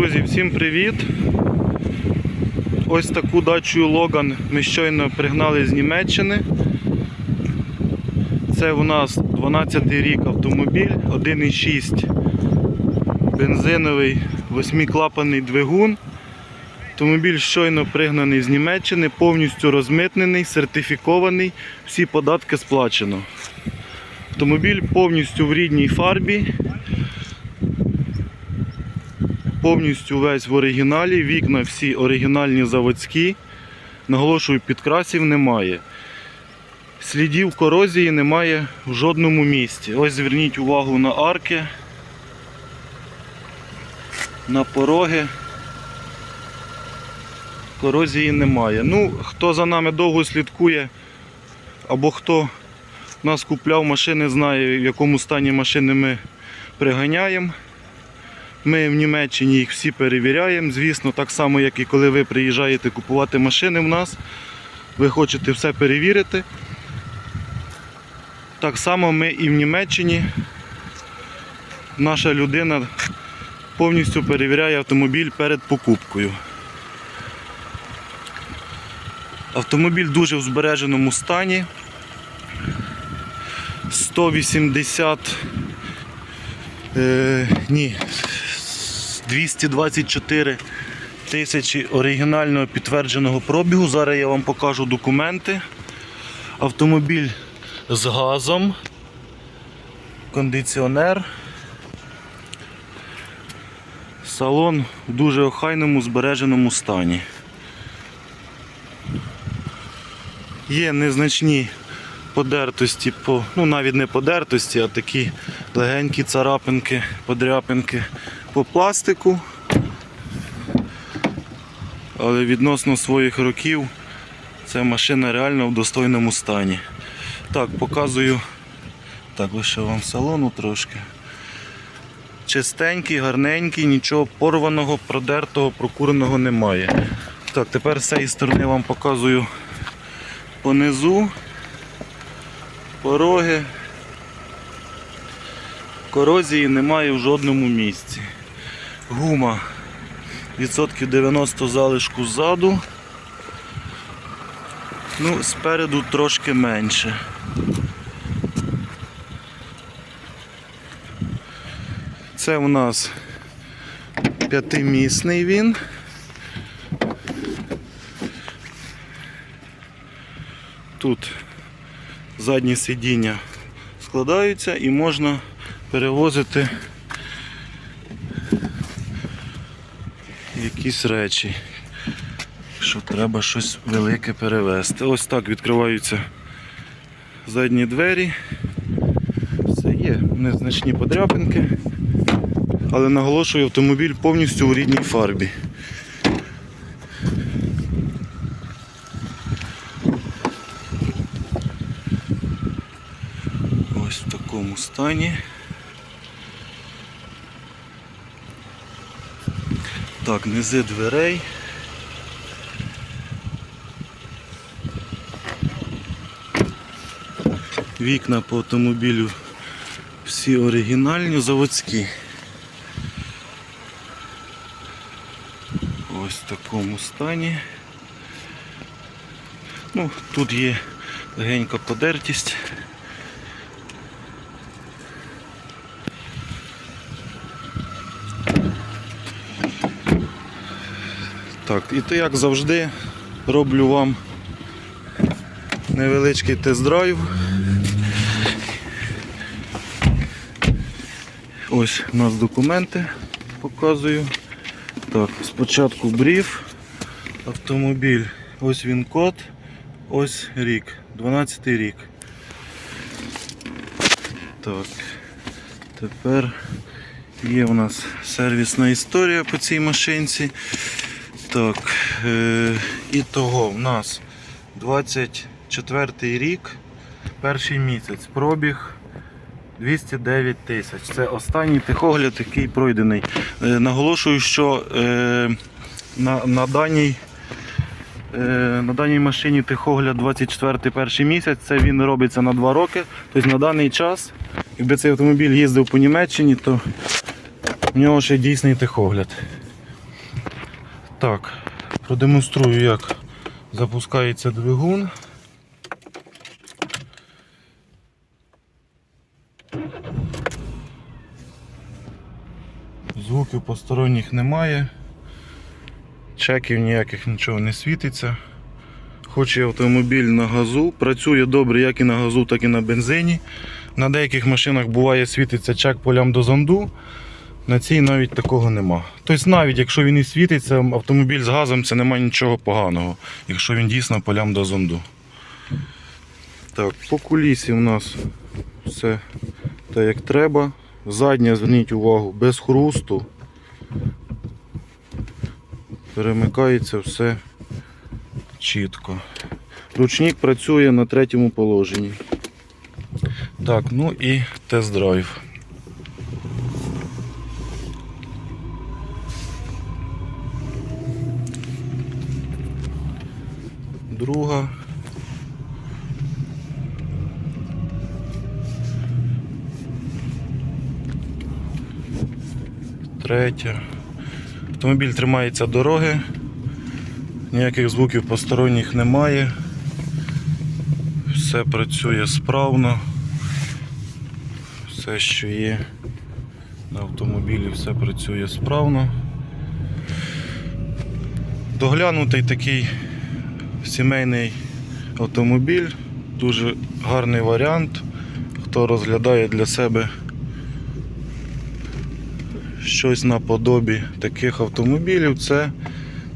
Друзі, всім привіт! Ось таку дачу Логан ми щойно пригнали з Німеччини. Це у нас 12 рік автомобіль, 1,6 бензиновий восьмиклапаний двигун. Автомобіль щойно пригнаний з Німеччини, повністю розмитнений, сертифікований, всі податки сплачено. Автомобіль повністю в рідній фарбі, повністю весь в оригіналі, вікна всі оригінальні заводські. Наголошую, підкрасів немає. Слідів корозії немає в жодному місці. Ось зверніть увагу на арки, на пороги. Корозії немає. Ну, хто за нами довго слідкує, або хто нас купляв машини, знає, в якому стані машини ми приганяємо. Ми в Німеччині їх всі перевіряємо. Звісно, так само, як і коли ви приїжджаєте купувати машини в нас. Ви хочете все перевірити. Так само ми і в Німеччині. Наша людина повністю перевіряє автомобіль перед покупкою. Автомобіль дуже в збереженому стані. 180 е, ні, 224 тисячі оригінального підтвердженого пробігу. Зараз я вам покажу документи. Автомобіль з газом, кондиціонер. Салон в дуже охайному збереженому стані. Є незначні подертості, по, ну навіть не подертості, а такі легенькі царапинки, подряпинки по пластику. Але відносно своїх років ця машина реально в достойному стані. Так, показую так, лише вам салону трошки. Чистенький, гарненький, нічого порваного, продертого, прокуреного немає. Так, тепер з цієї сторони вам показую понизу, пороги. Корозії немає в жодному місці. Гума відсотків 90 залишку ззаду. Ну, спереду трошки менше. Це у нас п'ятимісний він. Тут задні сидіння складаються і можна перевозити якісь речі, якщо треба щось велике перевезти. Ось так відкриваються задні двері. Все є незначні подряпинки, але наголошую, автомобіль повністю у рідній фарбі. Ось в такому стані. Так, низи дверей. Вікна по автомобілю всі оригінальні, заводські. Ось в такому стані. Ну, тут є легенька подертість. Так, і то як завжди роблю вам невеличкий тест-драйв. Ось у нас документи показую. Так, спочатку брів, автомобіль, ось він код, ось рік, 12 рік. Так, тепер є у нас сервісна історія по цій машинці. Так, е, і того в нас 24 рік, перший місяць, пробіг 209 тисяч. Це останній тихогляд, який пройдений. Е, наголошую, що е, на, на, даній, на даній машині тихогляд 24 перший місяць, це він робиться на 2 роки. Тобто на даний час, якби цей автомобіль їздив по Німеччині, то в нього ще дійсний тихогляд. Так, продемонструю, як запускається двигун. Звуків посторонніх немає. Чеків ніяких нічого не світиться. Хоч і автомобіль на газу, працює добре як і на газу, так і на бензині. На деяких машинах буває світиться чек полям до зонду. На цій навіть такого нема. Тобто навіть якщо він і світиться, автомобіль з газом це немає нічого поганого, якщо він дійсно полям до зонду. Так, по кулісі у нас все так як треба. Задня, зверніть увагу, без хрусту. Перемикається все чітко. Ручник працює на третьому положенні. Так, ну і тест-драйв. Друга. Третя. Автомобіль тримається дороги, ніяких звуків посторонніх немає. Все працює справно. Все, що є на автомобілі, все працює справно. Доглянутий такий сімейний автомобіль, дуже гарний варіант. Хто розглядає для себе щось наподобі таких автомобілів, це,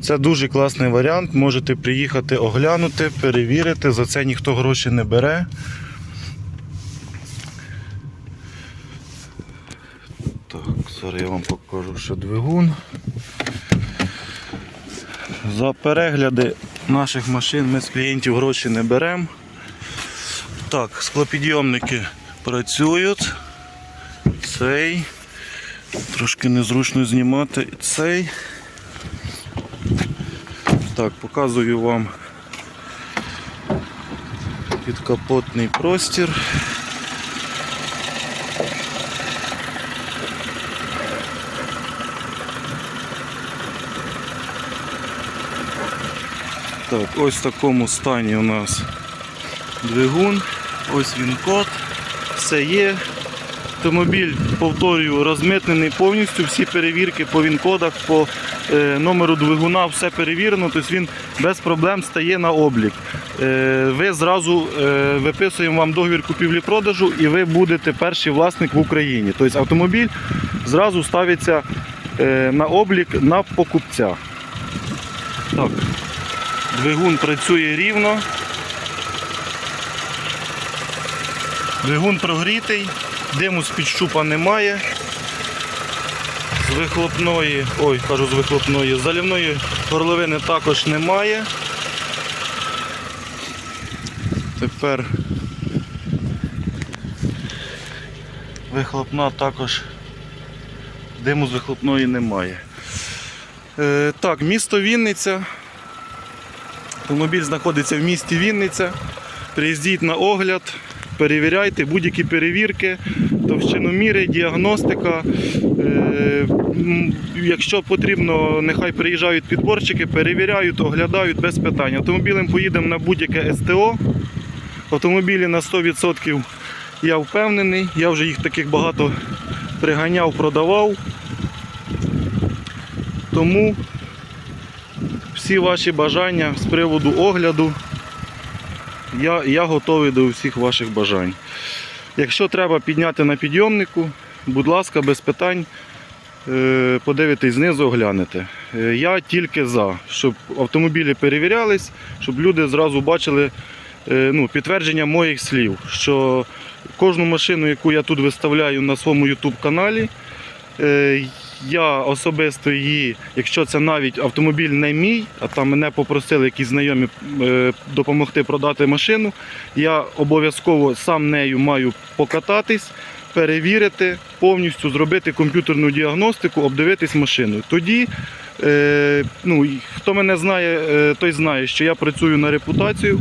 це дуже класний варіант. Можете приїхати оглянути, перевірити, за це ніхто гроші не бере. Так, зараз я вам покажу ще двигун. За перегляди наших машин ми з клієнтів гроші не беремо. Так, склопідйомники працюють. Цей. Трошки незручно знімати цей. Так, показую вам підкапотний простір. Так, ось в такому стані у нас двигун, ось він код, все є. Автомобіль, повторюю, розмитнений повністю, всі перевірки по він-кодах, по е, номеру двигуна, все перевірено, тобто він без проблем стає на облік. Е, ви зразу е, виписуємо вам договір купівлі-продажу і ви будете перший власник в Україні. Тобто автомобіль зразу ставиться е, на облік на покупця. Так. Двигун працює рівно. Двигун прогрітий, диму з-під щупа немає. З вихлопної, ой, кажу з вихлопної, з залівної горловини також немає. Тепер вихлопна також диму з вихлопної немає. Е, так, місто Вінниця. Автомобіль знаходиться в місті Вінниця. Приїздіть на огляд, перевіряйте будь-які перевірки, товщиноміри, діагностика. Е, Якщо потрібно, нехай приїжджають підборчики, перевіряють, оглядають без питань. Автомобілем поїдемо на будь-яке СТО. Автомобілі на 100% я впевнений. Я вже їх таких багато приганяв, продавав. Тому всі ваші бажання з приводу огляду. Я, я готовий до всіх ваших бажань. Якщо треба підняти на підйомнику, будь ласка, без питань е, подивитесь знизу, оглянете. Е, Я тільки за, щоб автомобілі перевірялись, щоб люди зразу бачили е, ну, підтвердження моїх слів, що кожну машину, яку я тут виставляю на своєму YouTube каналі, я особисто її, якщо це навіть автомобіль не мій, а там мене попросили якісь знайомі е, допомогти продати машину, я обов'язково сам нею маю покататись, перевірити, повністю зробити комп'ютерну діагностику, обдивитись машину. Тоді, е, ну, хто мене знає, е, той знає, що я працюю на репутацію.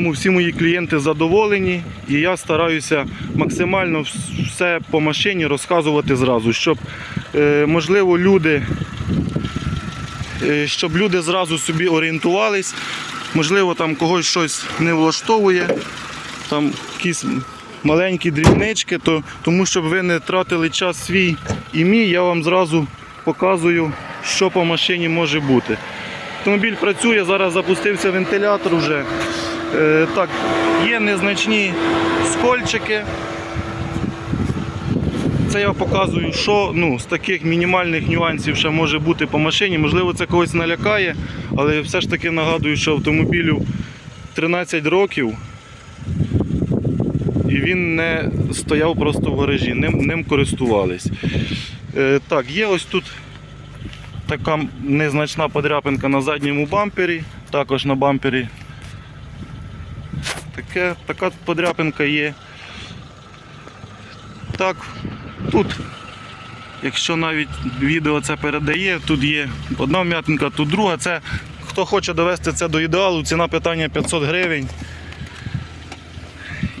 Тому всі мої клієнти задоволені, і я стараюся максимально все по машині розказувати зразу, щоб, е, можливо, люди е, щоб люди зразу собі орієнтувались. Можливо, там когось щось не влаштовує, там якісь маленькі дрібнички, то тому щоб ви не тратили час свій і мій, я вам зразу показую, що по машині може бути. Автомобіль працює, зараз запустився вентилятор вже. Е, так, є незначні скольчики. Це я показую, що ну, з таких мінімальних нюансів ще може бути по машині. Можливо, це когось налякає, але все ж таки нагадую, що автомобілю 13 років і він не стояв просто в гаражі, ним, ним користувались. Е, так, є ось тут така незначна подряпинка на задньому бампері, також на бампері. Таке, така подряпинка є. Так, тут, якщо навіть відео це передає, тут є одна вм'ятинка, тут друга. Це хто хоче довести це до ідеалу, ціна питання 500 гривень.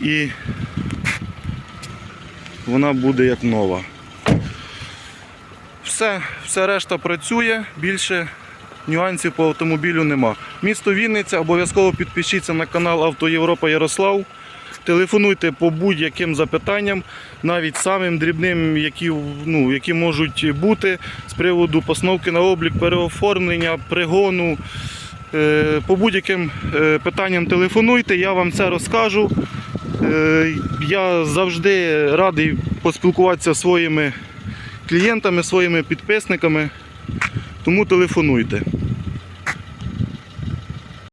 І вона буде як нова. Все, все решта працює, більше нюансів по автомобілю нема. Місто Вінниця, обов'язково підпишіться на канал Авто Європа Ярослав. Телефонуйте по будь-яким запитанням, навіть самим дрібним, які, ну, які можуть бути з приводу постановки на облік, переоформлення, пригону. Е, По будь-яким е, питанням телефонуйте, я вам це розкажу. Е, Я завжди радий поспілкуватися зі своїми клієнтами, своїми підписниками. Тому телефонуйте.